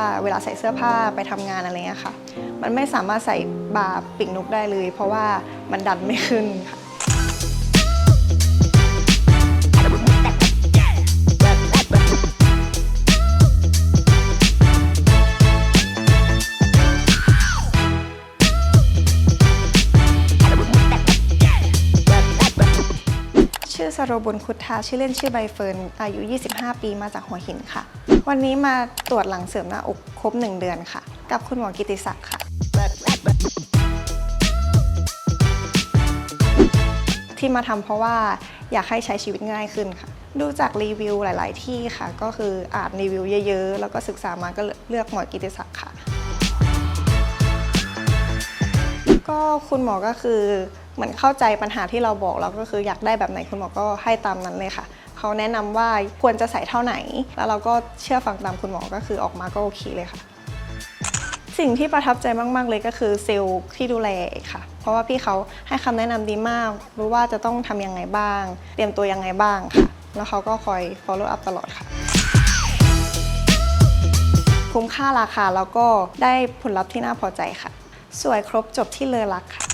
าเวลาใส่เสื้อผ้าไปทำงานอะไรเงี้ยค่ะ มันไม่สามารถใส่บาปีกนกได้เลย เพราะว่ามันดันไม่ขึ้นค่ะ ชื่อสโรบุญคุทธาชื่อเล่นชื่อใบเฟิร์นอายุ 25 ปีมาจากหัวหินค่ะ วันนี้มาตรวจหลังเสริมหน้าอกครบ 1 เดือนค่ะ กับคุณหมอกิติศักดิ์ค่ะ ที่มาทำเพราะว่าอยากให้ใช้ชีวิตง่ายขึ้นค่ะ ดูจากรีวิวหลาย ๆ ที่ค่ะ ก็คืออ่านรีวิวเยอะ ๆ แล้วก็ศึกษามาก็เลือกหมอกิติศักดิ์ค่ะ ก็คุณหมอก็คือ เหมือนเข้าใจปัญหาที่เราบอกแล้วก็คืออยากได้แบบไหนคุณหมอก็ให้ตามนั้นเลยค่ะเขาแนะนำว่าควรจะใส่เท่าไหน แล้วเราก็เชื่อฟังตามคุณหมอก็คือออกมาก็โอเคเลยค่ะสิ่งที่ประทับใจมาก ๆ เลยก็คือเซลล์ที่ดูแลค่ะ เพราะว่าพี่เขาให้คำแนะนำดีมาก รู้ว่าจะต้องทำยังไงบ้าง เตรียมตัวยังไงบ้างค่ะ แล้วเขาก็คอย follow up ตลอดค่ะ คุ้มค่าราคาแล้วก็ได้ผลลัพธ์ที่น่าพอใจค่ะ สวยครบจบที่เลอรักค่ะ